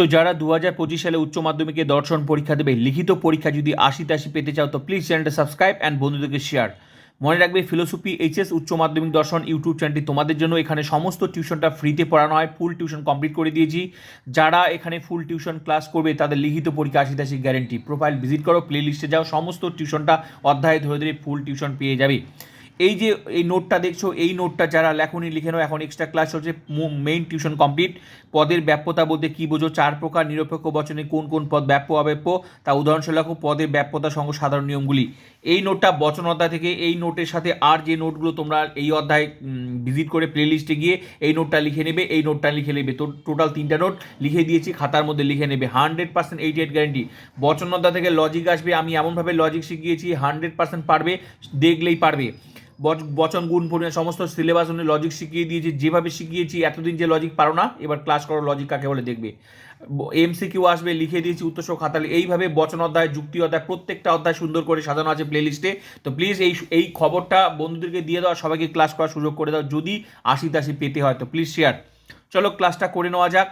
তো যারা দু হাজার পঁচিশ সালে উচ্চ মাধ্যমিকে দর্শন পরীক্ষা দেবে, লিখিত পরীক্ষা যদি আশি তাশি পেতে চাও, তো প্লিজ চ্যানেলটা সাবস্ক্রাইব অ্যান্ড বন্ধুদেরকে শেয়ার মনে রাখবে ফিলোসফি এইচএস উচ্চ মাধ্যমিক দর্শন ইউটিউব চ্যানেলটি তোমাদের জন্য। এখানে সমস্ত টিউশনটা ফ্রিতে পড়ানো হয় ফুল টিউশন কমপ্লিট করে দিয়েছি। যারা এখানে ফুল টিউশন ক্লাস করবে, তাদের লিখিত পরীক্ষা আশি তাশি গ্যারেন্টি প্রোফাইল ভিজিট করো প্লে লিস্টে যাও, সমস্ত টিউশনটা অধ্যায়ে ধরে ধরে ফুল টিউশন পেয়ে যাবে। এই যে এই নোটটা দেখছ, এই নোটটা যারা লেখনি, লিখে নাও। এখন এক্সট্রা ক্লাস চলছে মেইন টিউশন কমপ্লিট পদের ব্যাপ্যতা বলতে কী বোঝো? চার প্রকার, নিরপেক্ষ বচনে কোন কোন পদ ব্যাপ্য, অব্যাপ্য? তা উদাহরণস্বরূপ লেখো, পদের ব্যাপ্যতা সঙ্গ সাধারণ নিয়মগুলি। এই নোটটা বচন অধ্যায় থেকে এই নোটের সাথে আর যে নোটগুলো তোমরা এই অধ্যায় ভিজিট করে প্লে লিস্টে গিয়ে এই নোটটা লিখে নেবে, এই নোটটা লিখে নেবে। তো টোটাল তিনটা নোট লিখে দিয়েছি, খাতার মধ্যে লিখে নেবে। Hundred percent eighty eight guarantee বচন অধ্যায় থেকে লজিক আসবে। আমি এমনভাবে লজিক শিখিয়েছি হান্ড্রেড পার্সেন্ট পারবে, দেখলেই পারবে। বচন, গুণ পরিমাণ সমস্ত সিলেবাস অনুযায়ী লজিক শিখিয়ে দিয়েছি। যেভাবে শিখিয়েছি, এতদিন যে লজিক পারো না, এবার ক্লাস করো লজিক কাকে বলে দেখবে। এম সি এমসিকিউ আসবে, লিখে দিয়েছি উত্তরসহ খাতালে। এইভাবে বচন অধ্যায়, যুক্তি অধ্যায়, প্রত্যেকটা অধ্যায় সুন্দর করে সাজানো আছে প্লেলিস্টে তো প্লিজ এই এই খবরটা বন্ধুদেরকে দিয়ে দাও সবাইকে ক্লাস করার সুযোগ করে দাও। যদি আশি তাশি পেতে হয়, তো প্লিজ শেয়ার চলো ক্লাসটা করে নেওয়া যাক।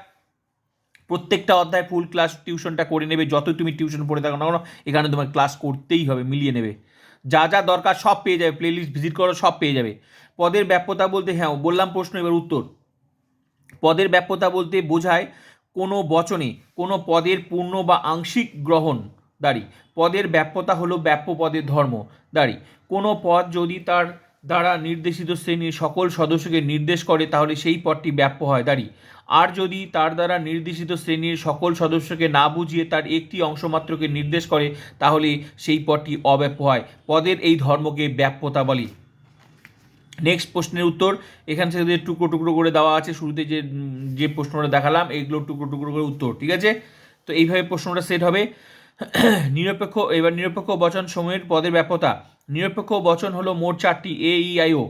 প্রত্যেকটা অধ্যায় ফুল ক্লাস টিউশনটা করে নেবে। যতই তুমি টিউশন পড়ে থাকো না কেন, এখানে তোমার ক্লাস করতেই হবে, মিলিয়ে নেবে। যা যা দরকার সব পেয়ে যাবে প্লেলিস্ট ভিজিট করো, সব পেয়ে যাবে। পদের ব্যাপ্যতা বলতে হ্যাঁ বললাম প্রশ্ন, এবার উত্তর। পদের ব্যাপ্যতা বলতে বোঝায় কোনো বচনে, কোনো পদের পূর্ণ বা আংশিক গ্রহণ, দাঁড়ি। পদের ব্যাপ্যতা হলো ব্যাপ্য পদের ধর্ম, দাঁড়ি। কোনো পদ যদি তার দ্বারা নির্দেশিত শ্রেণির সকল সদস্যকে নির্দেশ করে, তাহলে সেই পদটি ব্যাপ্য হয়, দাঁড়ি। আর যদি তার দ্বারা নির্দেশিত শ্রেণির সকল সদস্যকে না বুঝিয়ে তার একটি অংশ মাত্রকে নির্দেশ করে, তাহলে সেই পদটি অব্যাপ্য হয়। পদের এই ধর্মকে ব্যাপ্যতা বলে। নেক্সট প্রশ্নের উত্তর। এখান থেকে টুকরো টুকরো করে দেওয়া আছে, শুরুতে যে যে প্রশ্নটা দেখালাম এইগুলো টুকরো টুকরো করে উত্তর, ঠিক আছে? তো এইভাবে প্রশ্নটা সেট হবে। নিরপেক্ষ, এবার নিরপেক্ষ বচন সময়ের পদের ব্যাপতা নিরপেক্ষ বচন হলো মোট চারটি এ ই আই ও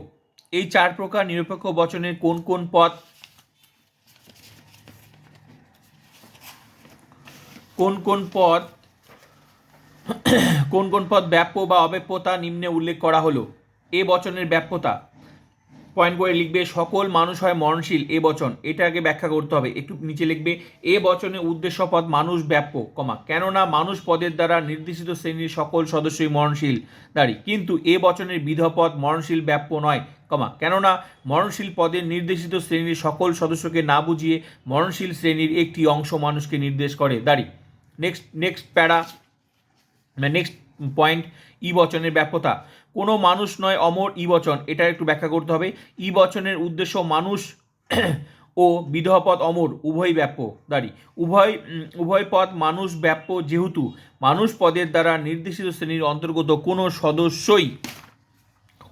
এই চার প্রকার নিরপেক্ষ বচনের কোন কোন পদ কোন কোন পদ, কোন কোন পদ ব্যাপ্য বা অব্যাপ্যতা নিম্নে উল্লেখ করা হলো? এ বচনের ব্যাপ্যতা। পয়েন্ট করে লিখবে, সকল মানুষ হয় মরণশীল। এ বচন। এটাকে ব্যাখ্যা করতে হবে। একটু নিচে লিখবে, এ বচনের উদ্দেশ্য পদ মানুষ ব্যাপ্য, কমা। কেননা মানুষ পদের দ্বারা নির্দেশিত শ্রেণির সকল সদস্যই মরণশীল দাঁড়ি কিন্তু এ বচনের বিধপদ মরণশীল ব্যাপ্য নয়, কমা। কেননা মরণশীল পদের নির্দেশিত শ্রেণির সকল সদস্যকে না বুঝিয়ে মরণশীল শ্রেণির একটি অংশ মানুষকে নির্দেশ করে। দাঁড়ি next next para next point ই বচনের ব্যাপ্যতা। কোনো মানুষ নয় অমর, ই বচন। এটা একটু ব্যাখ্যা করতে হবে। ই বচনের উদ্দেশ্য মানুষ ও বিধপদ অমর, উভয় ব্যাপ্য। দাঁড়ি। উভয় উভয় পদ মানুষ ব্যাপ্য যেহেতু, মানুষ পদের দ্বারা নির্দেশিত শ্রেণির অন্তর্গত কোনো সদস্যই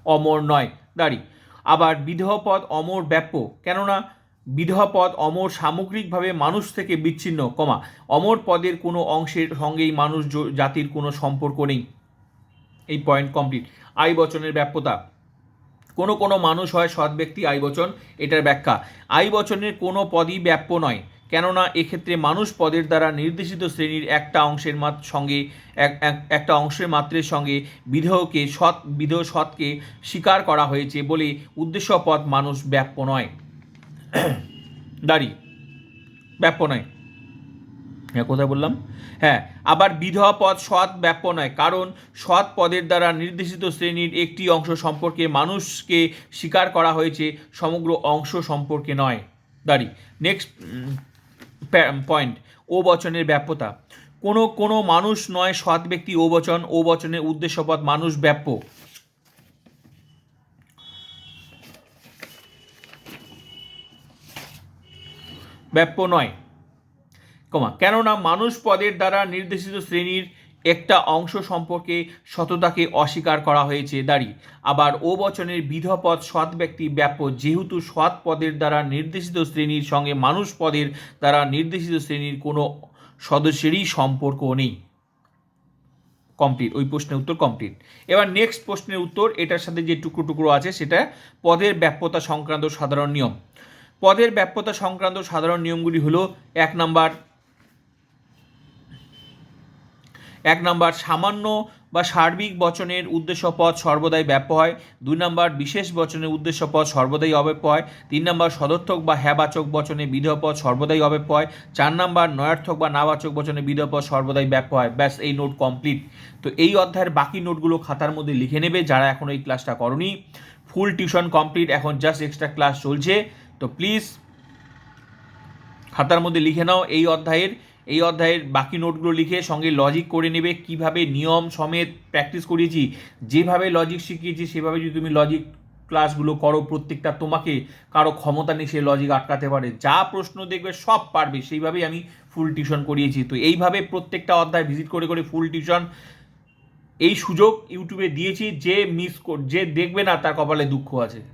অমর নয়। দাঁড়ি। আবার বিধপদ অমর ব্যাপ্য। কেননা বিধপদ অমর সামগ্রিকভাবে মানুষ থেকে বিচ্ছিন্ন, কমা। অমর পদের কোনো অংশের সঙ্গেই মানুষ জাতির কোনো সম্পর্ক নেই। এই পয়েন্ট কমপ্লিট আই বচনের ব্যাপ্যতা। কোনো কোনো মানুষ হয় সৎ ব্যক্তি, আই বচন, এটার ব্যাখ্যা। আই বচনের কোনো পদই ব্যাপ্য নয়, কেননা এক্ষেত্রে মানুষ পদের দ্বারা নির্দেশিত শ্রেণির একটা অংশের সঙ্গে, এক- এক- একটা অংশের মাত্রের সঙ্গে বিধেয়কে সৎ, বিধেয় সৎকে স্বীকার করা হয়েছে বলে উদ্দেশ্য পদ মানুষ ব্যাপ্য নয়। দাঁড়ি। ব্যাপ্য নয়। হ্যাঁ কোথায় বললাম? হ্যাঁ আবার বিধবা পদ সৎ ব্যাপ্য নয়, কারণ সৎ পদের দ্বারা নির্দেশিত শ্রেণির একটি অংশ সম্পর্কে মানুষকে স্বীকার করা হয়েছে, সমগ্র অংশ সম্পর্কে নয়। দাঁড়ি। নেক্সট পয়েন্ট ও বচনের ব্যাপ্যতা। কোনো কোনো মানুষ নয় সৎ ব্যক্তি ও বচন, ও বচনের উদ্দেশ্যপদ মানুষ ব্যাপ্য। ব্যাপ্য নয়। কমা, কেননা মানুষ পদের দ্বারা নির্দেশিত শ্রেণির একটা অংশ সম্পর্কে সততাকে অস্বীকার করা হয়েছে। দাঁড়ি, আবার ও বচনের বিধপদ সৎ ব্যক্তি ব্যাপ্য যেহেতু সৎ পদের দ্বারা নির্দেশিত শ্রেণির সঙ্গে মানুষ পদের দ্বারা নির্দেশিত শ্রেণির কোনো সদস্যেরই সম্পর্ক নেই। কমপ্লিট, ওই প্রশ্নের উত্তর কমপ্লিট। এবার নেক্সট প্রশ্নের উত্তর, এটার সাথে যে টুকরো টুকরো আছে, সেটা পদের ব্যাপ্যতা সংক্রান্ত সাধারণ নিয়ম। পদের ব্যাপ্যতা সংক্রান্ত সাধারণ নিয়মগুলি হলো এক নাম্বার এক নাম্বার সামান্য বা সার্বিক বচনের উদ্দেশ্য পদ সর্বদাই ব্যাপ্য হয়, দুই নম্বর বিশেষ বচনের উদ্দেশ্য পদ সর্বদাই অব্যপ্য হয়, তিন নম্বর সদর্থক বা হ্যাবাচক বচনে বিধেয় পদ সর্বদাই অব্যপ্য হয়, চার নম্বর নয়ার্থক বা নাবাচক বচনে বিধেয় পদ সর্বদাই ব্যাপ্য হয়। ব্যাস, এই নোট কমপ্লিট। তো এই অধ্যায়ের বাকি নোটগুলো খাতার মধ্যে লিখে নেবে যারা এখন এই ক্লাসটা করনি। ফুল টিউশন কমপ্লিট, এখন জাস্ট এক্সট্রা ক্লাস চলছে। তো প্লিজ খাতার মধ্যে লিখে নাও এই অধ্যায়ের এই অধ্যায়ের বাকি নোটগুলো লিখে সঙ্গে লজিক করে নেবে কীভাবে নিয়ম সমেত প্র্যাকটিস করিয়েছি যেভাবে লজিক শিখিয়েছি, সেভাবে যদি তুমি লজিক ক্লাসগুলো করো প্রত্যেকটা তোমাকে কারও ক্ষমতা নেই সে লজিক আটকাতে পারে। যা প্রশ্ন দেখবে সব পারবে, সেইভাবেই আমি ফুল টিউশন করিয়েছি। তো এইভাবে প্রত্যেকটা অধ্যায় ভিজিট করে করে ফুল টিউশন এই সুযোগ ইউটিউবে দিয়েছি, যে মিস যে দেখবে না তার কপালে দুঃখ আছে।